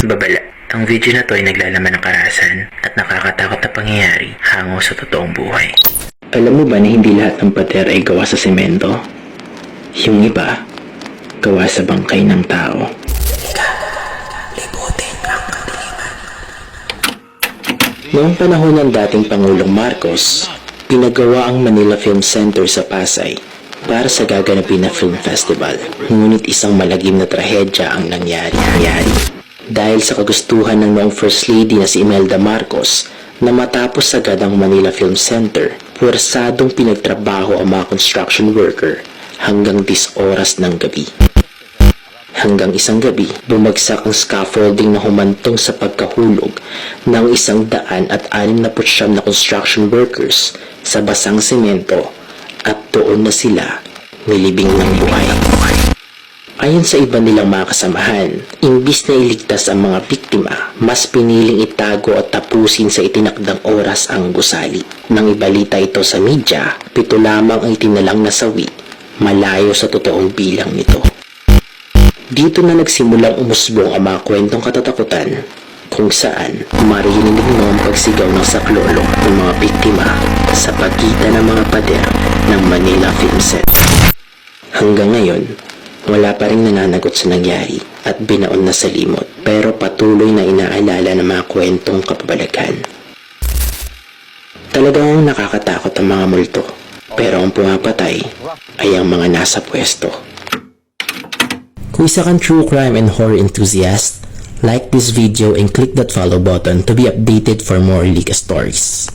Babala. Ang video na to ay naglalaman ng karahasan at nakakatakot na pangyayari hango sa totoong buhay. Alam mo ba na hindi lahat ng pader ay gawa sa semento? Yung iba, gawa sa bangkay ng tao. Noong panahon ng dating Pangulong Marcos, pinagawa ang Manila Film Center sa Pasay para sa gaganapin na film festival. Ngunit isang malagim na trahedya ang nangyari. nangyari. Dahil sa kagustuhan ng noong First Lady na si Imelda Marcos na matapos agad ang Manila Film Center, puwersadong pinagtrabaho ang mga construction worker hanggang 10 oras ng gabi. Hanggang isang gabi, bumagsak ang scaffolding na humantong sa pagkahulog ng isang daan at anim na putsyam na construction workers sa basang semento at doon na sila nilibing ng buhay. Ayon sa iba nilang mga kasamahan, imbis na iligtas ang mga biktima, mas piniling itago at tapusin sa itinakdang oras ang gusali. Nang ibalita ito sa media, pito lamang ang itinalang nasawi, malayo sa totoong bilang nito. Dito na nagsimulang umusbong ang mga kwentong katatakutan kung saan maririnig mo ang pagsigaw ng saklolo ng mga biktima sa pagitan ng mga pader ng Manila Film Set. Hanggang ngayon, wala pa rin nananagot sa nangyari at binaon na sa limot pero patuloy na inaalala ng mga kwentong kapabalaghan. Talagang nakakatakot ang mga multo pero ang pumapatay ay ang mga nasa pwesto. Kung isa kang true crime and horror enthusiast, like this video and click that follow button to be updated for more leak stories.